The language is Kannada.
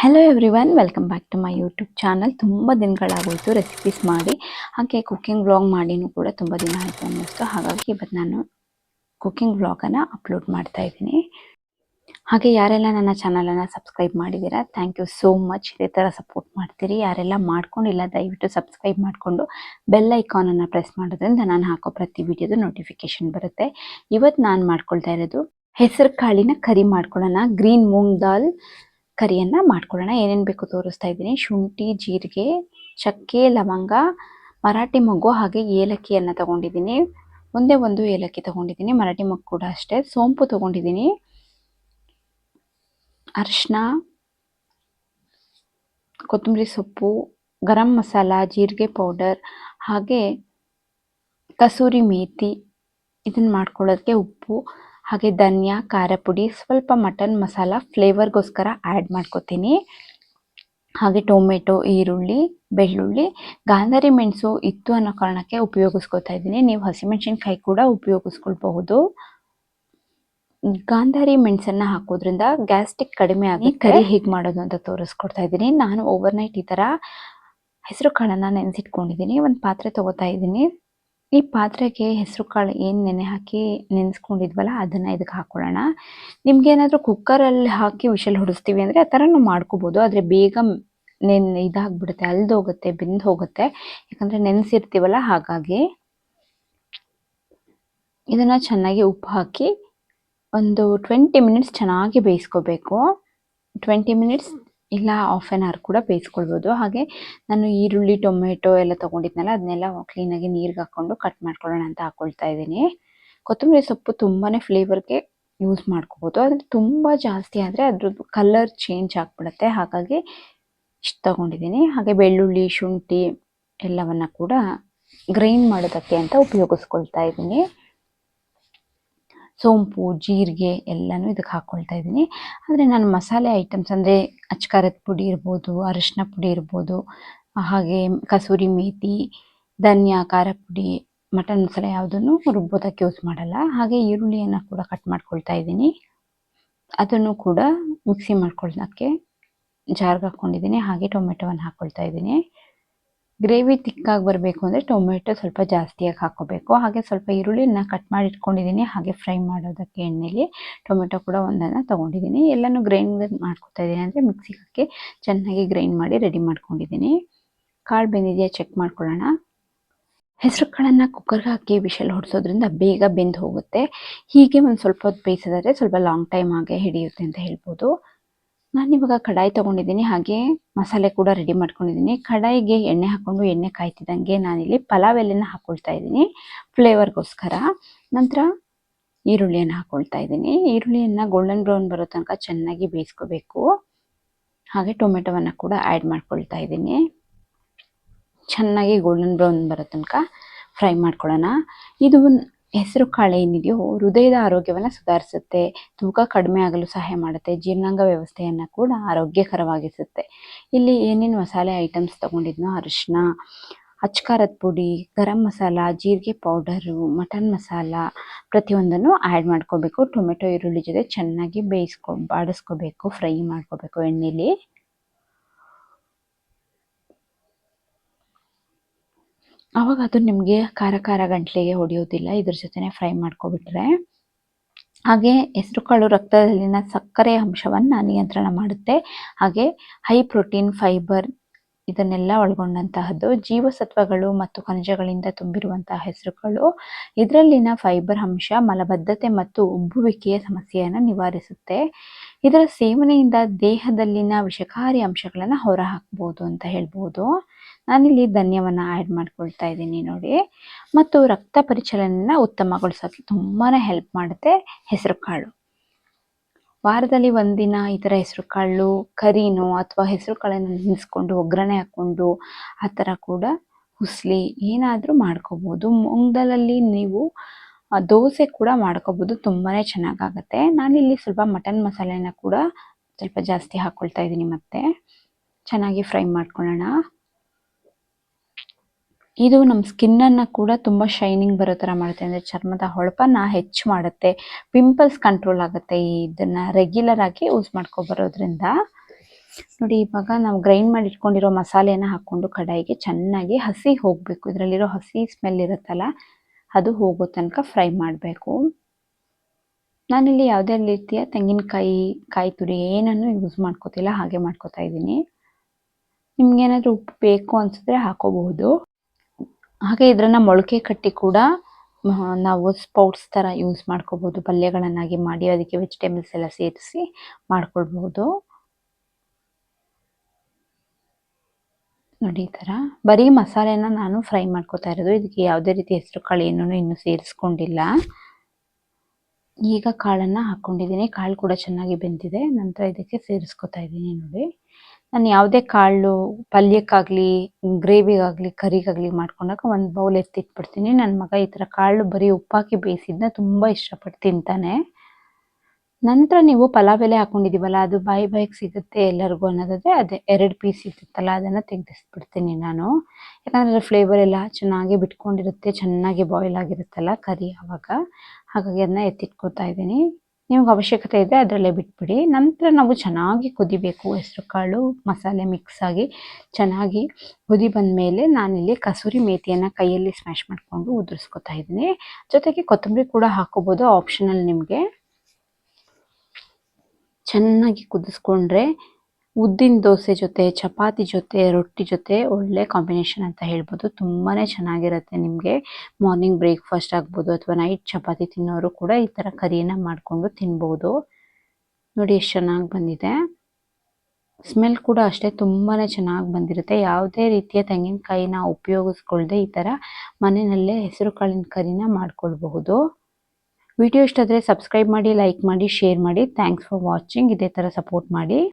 Hello everyone welcome back to my YouTube channel ತುಂಬ ದಿನಗಳಾಗೋಯಿತು ರೆಸಿಪೀಸ್ ಮಾಡಿ. ಹಾಗೆ ಕುಕ್ಕಿಂಗ್ ವ್ಲಾಗ್ ಮಾಡಿನೂ ಕೂಡ ತುಂಬ ದಿನ ಆಯಿತು ಅನ್ನಿಸ್ತು. ಹಾಗಾಗಿ ಇವತ್ತು ನಾನು ಕುಕ್ಕಿಂಗ್ ವ್ಲಾಗನ್ನು ಅಪ್ಲೋಡ್ ಮಾಡ್ತಾ ಇದ್ದೀನಿ. ಹಾಗೆ ಯಾರೆಲ್ಲ ನನ್ನ ಚಾನಲನ್ನು ಸಬ್ಸ್ಕ್ರೈಬ್ ಮಾಡಿದ್ದೀರಾ ಥ್ಯಾಂಕ್ ಯು ಸೋ ಮಚ್ ಇದೇ ಥರ ಸಪೋರ್ಟ್ ಮಾಡ್ತೀರಿ. ಯಾರೆಲ್ಲ ಮಾಡ್ಕೊಂಡಿಲ್ಲ, ದಯವಿಟ್ಟು ಸಬ್ಸ್ಕ್ರೈಬ್ ಮಾಡಿಕೊಂಡು ಬೆಲ್ ಐಕಾನನ್ನು ಪ್ರೆಸ್ ಮಾಡೋದ್ರಿಂದ ನಾನು ಹಾಕೋ ಪ್ರತಿ ವಿಡಿಯೋದು ನೋಟಿಫಿಕೇಶನ್ ಬರುತ್ತೆ. ಇವತ್ತು ನಾನು ಮಾಡ್ಕೊಳ್ತಾ ಇರೋದು ಹೆಸರು ಕಾಳಿನ ಕರಿ ಮಾಡ್ಕೊಳ್ಳೋಣ. ಗ್ರೀನ್ ಮೂಂಗ್ ದಾಲ್ ಕರಿಯನ್ನು ಮಾಡ್ಕೊಳ್ಳೋಣ. ಏನೇನು ಬೇಕು ತೋರಿಸ್ತಾ ಇದ್ದೀನಿ. ಶುಂಠಿ, ಜೀರಿಗೆ, ಚಕ್ಕೆ, ಲವಂಗ, ಮರಾಠಿ ಮೊಗ್ಗು ಹಾಗೆ ಏಲಕ್ಕಿಯನ್ನು ತಗೊಂಡಿದ್ದೀನಿ. ಒಂದೇ ಒಂದು ಏಲಕ್ಕಿ ತಗೊಂಡಿದ್ದೀನಿ. ಮರಾಠಿ ಮೊಗ್ಗು ಕೂಡ ಅಷ್ಟೇ. ಸೋಂಪು ತಗೊಂಡಿದ್ದೀನಿ. ಅರಿಶಿನ ಕೊತ್ತಂಬರಿ ಸೊಪ್ಪು, ಗರಂ ಮಸಾಲ, ಜೀರಿಗೆ ಪೌಡರ್, ಹಾಗೆ ಕಸೂರಿ ಮೇತಿ, ಇದನ್ನು ಮಾಡ್ಕೊಳ್ಳೋದಕ್ಕೆ ಉಪ್ಪು ಹಾಗೆ ಧನಿಯಾ, ಖಾರ ಪುಡಿ, ಸ್ವಲ್ಪ ಮಟನ್ ಮಸಾಲ, ಫ್ಲೇವರ್ಗೋಸ್ಕರ ಆ್ಯಡ್ ಮಾಡ್ಕೋತೀನಿ. ಹಾಗೆ ಟೊಮೆಟೊ, ಈರುಳ್ಳಿ, ಬೆಳ್ಳುಳ್ಳಿ, ಗಾಂಧಾರಿ ಮೆಣಸು ಇತ್ತು ಅನ್ನೋ ಕಾರಣಕ್ಕೆ ಉಪಯೋಗಿಸ್ಕೊತಾ ಇದ್ದೀನಿ. ನೀವು ಹಸಿಮೆಣಸಿನ್ಕಾಯಿ ಕೂಡ ಉಪಯೋಗಿಸ್ಕೊಳ್ಬಹುದು. ಗಾಂಧಾರಿ ಮೆಣಸನ್ನ ಹಾಕೋದ್ರಿಂದ ಗ್ಯಾಸ್ಟ್ರಿಕ್ ಕಡಿಮೆ ಆಗಿ ಕರಿ ಹೇಗೆ ಮಾಡೋದು ಅಂತ ತೋರಿಸ್ಕೊಡ್ತಾ ಇದ್ದೀನಿ. ನಾನು ಓವರ್ ನೈಟ್ ಈ ಥರ ಹೆಸರು ಕಾಳನ್ನು ನೆನೆಸಿಟ್ಕೊಂಡಿದ್ದೀನಿ. ಒಂದು ಪಾತ್ರೆ ತಗೋತಾ ಇದ್ದೀನಿ. ಈ ಪಾತ್ರೆಗೆ ಹೆಸರು ಕಾಳು ಏನು ನೆನೆ ಹಾಕಿ ನೆನೆಸ್ಕೊಂಡಿದ್ವಲ್ಲ, ಅದನ್ನು ಇದಕ್ಕೆ ಹಾಕೊಳ್ಳೋಣ. ನಿಮ್ಗೆ ಏನಾದರೂ ಕುಕ್ಕರಲ್ಲಿ ಹಾಕಿ ವಿಷಲ್ ಹೊಡಿಸ್ತೀವಿ ಅಂದರೆ ಆ ಥರನೂ ಮಾಡ್ಕೋಬೋದು. ಆದರೆ ಬೇಗ ನೆನ್ ಇದಾಗ್ಬಿಡುತ್ತೆ, ಅಲ್ದೋಗುತ್ತೆ, ಬೆಂದು ಹೋಗುತ್ತೆ. ಯಾಕಂದರೆ ನೆನೆಸಿರ್ತೀವಲ್ಲ ಹಾಗಾಗಿ. ಇದನ್ನು ಚೆನ್ನಾಗಿ ಉಪ್ಪು ಹಾಕಿ ಒಂದು ಟ್ವೆಂಟಿ ಮಿನಿಟ್ಸ್ ಚೆನ್ನಾಗಿ ಬೇಯಿಸ್ಕೋಬೇಕು. ಟ್ವೆಂಟಿ ಮಿನಿಟ್ಸ್ ಇಲ್ಲ ಹಾಫ್ ಆನ್ ಅವರ್ ಕೂಡ ಬೇಯಿಸ್ಕೊಳ್ಬೋದು. ಹಾಗೆ ನಾನು ಈರುಳ್ಳಿ, ಟೊಮೆಟೊ ಎಲ್ಲ ತೊಗೊಂಡಿದ್ನಲ್ಲ, ಅದನ್ನೆಲ್ಲ ಕ್ಲೀನಾಗಿ ನೀರಿಗೆ ಹಾಕ್ಕೊಂಡು ಕಟ್ ಮಾಡ್ಕೊಳ್ಳೋಣ ಅಂತ ಹಾಕ್ಕೊಳ್ತಾ ಇದ್ದೀನಿ. ಕೊತ್ತಂಬರಿ ಸೊಪ್ಪು ತುಂಬಾ ಫ್ಲೇವರ್ಗೆ ಯೂಸ್ ಮಾಡ್ಕೋಬೋದು. ಆದರೆ ತುಂಬ ಜಾಸ್ತಿ ಆದರೆ ಅದ್ರದ್ದು ಕಲರ್ ಚೇಂಜ್ ಆಗಿಬಿಡುತ್ತೆ. ಹಾಗಾಗಿ ಇಷ್ಟು ತೊಗೊಂಡಿದ್ದೀನಿ. ಹಾಗೆ ಬೆಳ್ಳುಳ್ಳಿ, ಶುಂಠಿ ಎಲ್ಲವನ್ನ ಕೂಡ ಗ್ರೈಂಡ್ ಮಾಡೋದಕ್ಕೆ ಅಂತ ಉಪಯೋಗಿಸ್ಕೊಳ್ತಾ ಇದ್ದೀನಿ. ಸೋಂಪು, ಜೀರಿಗೆ ಎಲ್ಲನೂ ಇದಕ್ಕೆ ಹಾಕ್ಕೊಳ್ತಾ ಇದ್ದೀನಿ. ಆದರೆ ನಾನು ಮಸಾಲೆ ಐಟಮ್ಸ್ ಅಂದರೆ ಅಚ್ಕಾರದ ಪುಡಿ ಇರ್ಬೋದು, ಅರಿಶಿನ ಪುಡಿ ಇರ್ಬೋದು ಹಾಗೆ ಕಸೂರಿ ಮೇಥಿ ಧನಿಯಾ, ಖಾರ ಪುಡಿ, ಮಟನ್ ಮಸಾಲೆ ಯಾವುದನ್ನು ರುಬ್ಬೋದಕ್ಕೆ ಯೂಸ್ ಮಾಡಲ್ಲ. ಹಾಗೆ ಈರುಳ್ಳಿಯನ್ನು ಕೂಡ ಕಟ್ ಮಾಡ್ಕೊಳ್ತಾ ಇದ್ದೀನಿ. ಅದನ್ನು ಕೂಡ ಮಿಕ್ಸಿ ಮಾಡ್ಕೊಳ್ಳೋಕ್ಕೆ ಜಾರ್ಗೆ ಹಾಕ್ಕೊಂಡಿದ್ದೀನಿ. ಹಾಗೆ ಟೊಮೆಟೊವನ್ನು ಹಾಕ್ಕೊಳ್ತಾ ಇದ್ದೀನಿ. ಗ್ರೇವಿ ತಿಕ್ಕಾಗಿ ಬರಬೇಕು ಅಂದರೆ ಟೊಮೆಟೊ ಸ್ವಲ್ಪ ಜಾಸ್ತಿಯಾಗಿ ಹಾಕೋಬೇಕು ಹಾಗೆ ಸ್ವಲ್ಪ ಈರುಳ್ಳಿನ ಕಟ್ ಮಾಡಿ ಇಟ್ಕೊಂಡಿದ್ದೀನಿ. ಹಾಗೆ ಫ್ರೈ ಮಾಡೋದಕ್ಕೆ ಎಣ್ಣೆಲಿ ಟೊಮೆಟೊ ಕೂಡ ಒಂದನ್ನು ತೊಗೊಂಡಿದ್ದೀನಿ. ಎಲ್ಲನೂ ಗ್ರೈಂಡ್ ಮಾಡ್ಕೊತಾ ಇದ್ದೀನಿ. ಅಂದರೆ ಮಿಕ್ಸಿಗೆ ಹಾಕಿ ಚೆನ್ನಾಗಿ ಗ್ರೈಂಡ್ ಮಾಡಿ ರೆಡಿ ಮಾಡ್ಕೊಂಡಿದ್ದೀನಿ. ಕಾಳು ಬೆಂದಿದೆಯಾ ಚೆಕ್ ಮಾಡ್ಕೊಳ್ಳೋಣ. ಹೆಸರು ಕಾಳನ್ನು ಕುಕ್ಕರ್ಗೆ ಹಾಕಿ ವಿಷಲ್ ಹೊಡಿಸೋದ್ರಿಂದ ಬೇಗ ಬೆಂದು ಹೋಗುತ್ತೆ. ಹೀಗೆ ಒಂದು ಸ್ವಲ್ಪ ಹೊತ್ತು ಬೇಯಿಸಿದರೆ ಸ್ವಲ್ಪ ಲಾಂಗ್ ಟೈಮ್ ಆಗೇ ಹಿಡಿಯುತ್ತೆ ಅಂತ ಹೇಳ್ಬೋದು. ನಾನಿವಾಗ ಕಡಾಯಿ ತೊಗೊಂಡಿದ್ದೀನಿ, ಹಾಗೆ ಮಸಾಲೆ ಕೂಡ ರೆಡಿ ಮಾಡ್ಕೊಂಡಿದ್ದೀನಿ. ಕಡಾಯಿಗೆ ಎಣ್ಣೆ ಹಾಕ್ಕೊಂಡು ಎಣ್ಣೆ ಕಾಯ್ತಿದ್ದಂಗೆ ನಾನಿಲ್ಲಿ ಪಲಾವ್ ಎಲೆನ ಹಾಕ್ಕೊಳ್ತಾ ಇದ್ದೀನಿ, ಫ್ಲೇವರ್ಗೋಸ್ಕರ. ನಂತರ ಈರುಳ್ಳಿಯನ್ನು ಹಾಕ್ಕೊಳ್ತಾ ಇದ್ದೀನಿ. ಈರುಳ್ಳಿಯನ್ನು ಗೋಲ್ಡನ್ ಬ್ರೌನ್ ಬರೋ ತನಕ ಚೆನ್ನಾಗಿ ಬೇಯಿಸ್ಕೋಬೇಕು. ಹಾಗೆ ಟೊಮೆಟೊವನ್ನು ಕೂಡ ಆ್ಯಡ್ ಮಾಡ್ಕೊಳ್ತಾ ಇದ್ದೀನಿ. ಚೆನ್ನಾಗಿ ಗೋಲ್ಡನ್ ಬ್ರೌನ್ ಬರೋ ತನಕ ಫ್ರೈ ಮಾಡ್ಕೊಳ್ಳೋಣ. ಇದು ಹೆಸರು ಕಾಳು ಏನಿದೆಯೋ ಹೃದಯದ ಆರೋಗ್ಯವನ್ನು ಸುಧಾರಿಸುತ್ತೆ, ತೂಕ ಕಡಿಮೆ ಆಗಲು ಸಹಾಯ ಮಾಡುತ್ತೆ, ಜೀರ್ಣಾಂಗ ವ್ಯವಸ್ಥೆಯನ್ನು ಕೂಡ ಆರೋಗ್ಯಕರವಾಗಿಸುತ್ತೆ. ಇಲ್ಲಿ ಏನೇನು ಮಸಾಲೆ ಐಟಮ್ಸ್ ತೊಗೊಂಡಿದ್ನೋ ಅರಿಶಿನ ಅಚ್ಕಾರದ ಪುಡಿ, ಗರಂ ಮಸಾಲ, ಜೀರಿಗೆ ಪೌಡರು ಮಟನ್ ಮಸಾಲ, ಪ್ರತಿಯೊಂದನ್ನು ಆ್ಯಡ್ ಮಾಡ್ಕೋಬೇಕು. ಟೊಮೆಟೊ, ಈರುಳ್ಳಿ ಜೊತೆ ಚೆನ್ನಾಗಿ ಬೇಯಿಸ್ಕೊ, ಬಾಡಿಸ್ಕೋಬೇಕು ಫ್ರೈ ಮಾಡ್ಕೋಬೇಕು ಎಣ್ಣೆಲಿ. ಆವಾಗ ಅದು ನಿಮಗೆ ಖಾರ ಖಾರ ಗಂಟ್ಲಿಗೆ ಹೊಡೆಯೋದಿಲ್ಲ, ಇದ್ರ ಜೊತೆನೆ ಫ್ರೈ ಮಾಡ್ಕೊಬಿಟ್ರೆ. ಹಾಗೆ ಹೆಸರುಕಾಳು ರಕ್ತದಲ್ಲಿನ ಸಕ್ಕರೆ ಅಂಶವನ್ನು ನಿಯಂತ್ರಣ ಮಾಡುತ್ತೆ. ಹಾಗೆ ಹೈ ಪ್ರೋಟೀನ್ ಫೈಬರ್ ಇದನ್ನೆಲ್ಲ ಒಳಗೊಂಡಂತಹದ್ದು ಜೀವಸತ್ವಗಳು ಮತ್ತು ಖನಿಜಗಳಿಂದ ತುಂಬಿರುವಂತಹ ಹೆಸರುಗಳು ಇದರಲ್ಲಿನ ಫೈಬರ್ ಅಂಶ ಮಲಬದ್ಧತೆ ಮತ್ತು ಉಬ್ಬುವಿಕೆಯ ಸಮಸ್ಯೆಯನ್ನು ನಿವಾರಿಸುತ್ತೆ. ಇದರ ಸೇವನೆಯಿಂದ ದೇಹದಲ್ಲಿನ ವಿಷಕಾರಿ ಅಂಶಗಳನ್ನು ಹೊರಹಾಕ್ಬೋದು ಅಂತ ಹೇಳ್ಬೋದು. ನಾನಿಲ್ಲಿ ಧನ್ಯವನ್ನು ಆ್ಯಡ್ ಮಾಡ್ಕೊಳ್ತಾ ಇದ್ದೀನಿ ನೋಡಿ. ಮತ್ತು ರಕ್ತ ಪರಿಚಲನೆನ ಉತ್ತಮಗೊಳಿಸೋಕ್ಕೆ ತುಂಬಾ ಹೆಲ್ಪ್ ಮಾಡುತ್ತೆ ಹೆಸರು ಕಾಳು. ವಾರದಲ್ಲಿ ಒಂದಿನ ಈ ಥರ ಹೆಸರು ಕಾಳು, ಕರಿನೋ ಅಥವಾ ಹೆಸರು ಕಾಳನ್ನು ನೆನೆಸ್ಕೊಂಡು, ಒಗ್ಗರಣೆ ಹಾಕ್ಕೊಂಡು ಆ ಥರ ಕೂಡ ಹುಸ್ಲಿ ಏನಾದರೂ ಮಾಡ್ಕೋಬೋದು. ಮುಂಗಲಲ್ಲಿ ನೀವು ದೋಸೆ ಕೂಡ ಮಾಡ್ಕೋಬೋದು. ತುಂಬಾ ಚೆನ್ನಾಗಾಗತ್ತೆ. ನಾನಿಲ್ಲಿ ಸ್ವಲ್ಪ ಮಟನ್ ಮಸಾಲೆನ ಕೂಡ ಸ್ವಲ್ಪ ಜಾಸ್ತಿ ಹಾಕ್ಕೊಳ್ತಾ ಇದ್ದೀನಿ ಮತ್ತೆ. ಚೆನ್ನಾಗಿ ಫ್ರೈ ಮಾಡ್ಕೊಳ್ಳೋಣ. ಇದು ನಮ್ಮ ಸ್ಕಿನ್ ಅನ್ನ ಕೂಡ ತುಂಬಾ ಶೈನಿಂಗ್ ಬರೋ ತರ ಮಾಡುತ್ತೆ. ಅಂದ್ರೆ ಚರ್ಮದ ಹೊಳಪನ್ನ ಹೆಚ್ಚು ಮಾಡುತ್ತೆ. ಪಿಂಪಲ್ಸ್ ಕಂಟ್ರೋಲ್ ಆಗುತ್ತೆ. ಇದನ್ನ ರೆಗ್ಯುಲರ್ ಆಗಿ ಯೂಸ್ ಮಾಡ್ಕೊಬರೋದ್ರಿಂದ. ನೋಡಿ, ಇವಾಗ ನಾವು ಗ್ರೈಂಡ್ ಮಾಡಿ ಇಟ್ಕೊಂಡಿರೋ ಮಸಾಲೆನ ಹಾಕೊಂಡು ಕಡಾಯಿಗೆ ಚೆನ್ನಾಗಿ ಹಸಿ ಹೋಗಬೇಕು. ಇದರಲ್ಲಿರೋ ಹಸಿ ಸ್ಮೆಲ್ ಇರುತ್ತಲ್ಲ, ಅದು ಹೋಗೋ ತನಕ ಫ್ರೈ ಮಾಡಬೇಕು. ನಾನಿಲ್ಲಿ ಯಾವುದೇ ರೀತಿಯ ತೆಂಗಿನಕಾಯಿ, ಕಾಯಿ ತುರಿ ಏನನ್ನು ಯೂಸ್ ಮಾಡ್ಕೋತಿಲ್ಲ, ಹಾಗೆ ಮಾಡ್ಕೋತಾ ಇದ್ದೀನಿ. ನಿಮ್ಗೇನಾದರೂ ಉಪ್ಪು ಬೇಕು ಅನಿಸಿದ್ರೆ ಹಾಕೋಬಹುದು. ಹಾಗೆ ಇದನ್ನು ಮೊಳಕೆ ಕಟ್ಟಿ ಕೂಡ ನಾವು ಸ್ಪೌಟ್ಸ್ ಥರ ಯೂಸ್ ಮಾಡ್ಕೋಬೋದು. ಪಲ್ಯಗಳನ್ನಾಗಿ ಮಾಡಿ ಅದಕ್ಕೆ ವೆಜಿಟೇಬಲ್ಸ್ ಎಲ್ಲ ಸೇರಿಸಿ ಮಾಡ್ಕೊಳ್ಬೋದು. ನೋಡಿ ಈ ಥರ ಬರೀ ಮಸಾಲೆನ ನಾನು ಫ್ರೈ ಮಾಡ್ಕೋತಾ ಇರೋದು. ಇದಕ್ಕೆ ಯಾವುದೇ ರೀತಿ ಹೆಸರು, ಕಾಳು ಏನೂ ಇನ್ನೂ ಸೇರಿಸ್ಕೊಂಡಿಲ್ಲ. ಈಗ ಕಾಳನ್ನು ಹಾಕ್ಕೊಂಡಿದ್ದೀನಿ ಕಾಳು ಕೂಡ ಚೆನ್ನಾಗಿ ಬೆಂದಿದೆ. ನಂತರ ಇದಕ್ಕೆ ಸೇರಿಸ್ಕೊತಾ ಇದ್ದೀನಿ ನೋಡಿ. ನಾನು ಯಾವುದೇ ಕಾಳು, ಪಲ್ಯಕ್ಕಾಗಲಿ, ಗ್ರೇವಿಗಾಗಲಿ, ಕರಿಗಾಗಲಿ ಮಾಡ್ಕೊಂಡಾಗ ಒಂದು ಬೌಲ್ ಎತ್ತಿಟ್ಬಿಡ್ತೀನಿ ನನ್ನ ಮಗ ಈ ಥರ ಕಾಳು ಬರೀ ಉಪ್ಪಾಕಿ ಬೇಯಿಸಿದ್ನ ತುಂಬ ಇಷ್ಟಪಟ್ಟು ತಿಂತಾನೆ. ನಂತರ ನೀವು ಪಲಾವ್ ಎಲೆ ಹಾಕೊಂಡಿದ್ದೀವಲ್ಲ ಅದು ಬಾಯಿ ಬಾಯಿಗೆ ಸಿಗುತ್ತೆ ಎಲ್ಲರಿಗೂ ಅನ್ನೋದಾದರೆ ಅದೇ, ಎರಡು ಪೀಸ್ ಇರ್ತಿತ್ತಲ್ಲ ಅದನ್ನು ತೆಗೆದಿಸ್ಬಿಡ್ತೀನಿ ನಾನು. ಯಾಕಂದರೆ ಫ್ಲೇವರ್ ಎಲ್ಲ ಚೆನ್ನಾಗಿ ಬಿಟ್ಕೊಂಡಿರುತ್ತೆ, ಚೆನ್ನಾಗಿ ಬಾಯ್ಲ್ ಆಗಿರುತ್ತಲ್ಲ ಕರಿ ಆವಾಗ ಹಾಗಾಗಿ ಅದನ್ನ ಎತ್ತಿಟ್ಕೋತಾ ಇದ್ದೀನಿ. ನಿಮ್ಗೆ ಅವಶ್ಯಕತೆ ಇದೆ, ಅದರಲ್ಲೇ ಬಿಟ್ಬಿಡಿ. ನಂತರ ನಾವು ಚೆನ್ನಾಗಿ ಕುದಿಬೇಕು ಹೆಸರು ಕಾಳು, ಮಸಾಲೆ ಮಿಕ್ಸ್ ಆಗಿ ಚೆನ್ನಾಗಿ ಕುದಿ ಬಂದ ಮೇಲೆ ನಾನಿಲ್ಲಿ ಕಸೂರಿ ಮೇಥಿಯನ್ನು ಕೈಯಲ್ಲಿ ಸ್ಮ್ಯಾಶ್ ಮಾಡಿಕೊಂಡು ಉದುರಿಸ್ಕೊತಾ ಇದ್ದೀನಿ. ಜೊತೆಗೆ ಕೊತ್ತಂಬರಿ ಕೂಡ ಹಾಕೋಬೋದು ಆಪ್ಷನಲ್ ನಿಮಗೆ. ಚೆನ್ನಾಗಿ ಕುದಿಸ್ಕೊಂಡ್ರೆ ಉದ್ದಿನ ದೋಸೆ ಜೊತೆ, ಚಪಾತಿ ಜೊತೆ, ರೊಟ್ಟಿ ಜೊತೆ ಒಳ್ಳೆ ಕಾಂಬಿನೇಷನ್ ಅಂತ ಹೇಳ್ಬೋದು. ತುಂಬಾ ಚೆನ್ನಾಗಿರುತ್ತೆ ನಿಮಗೆ. ಮಾರ್ನಿಂಗ್ ಬ್ರೇಕ್ಫಾಸ್ಟ್ ಆಗ್ಬೋದು ಅಥವಾ ನೈಟ್ ಚಪಾತಿ ತಿನ್ನೋರು ಕೂಡ ಈ ಥರ ಕರಿಯನ್ನು ಮಾಡಿಕೊಂಡು ತಿನ್ಬೋದು. ನೋಡಿ ಎಷ್ಟು ಚೆನ್ನಾಗಿ ಬಂದಿದೆ. ಸ್ಮೆಲ್ ಕೂಡ ಅಷ್ಟೇ ತುಂಬಾ ಚೆನ್ನಾಗಿ ಬಂದಿರುತ್ತೆ. ಯಾವುದೇ ರೀತಿಯ ತೆಂಗಿನಕಾಯಿನ ಉಪಯೋಗಿಸ್ಕೊಳ್ದೆ ಈ ಥರ ಮನೆಯಲ್ಲೇ ಹೆಸರು ಕಾಳಿನ ಕರಿನ ಮಾಡ್ಕೊಳ್ಬಹುದು. ವಿಡಿಯೋ ಇಷ್ಟ ಆದರೆ ಸಬ್ಸ್ಕ್ರೈಬ್ ಮಾಡಿ ಲೈಕ್ ಮಾಡಿ ಶೇರ್ ಮಾಡಿ. ಥ್ಯಾಂಕ್ಸ್ ಫಾರ್ ವಾಚಿಂಗ್ ಇದೇ ಥರ ಸಪೋರ್ಟ್ ಮಾಡಿ.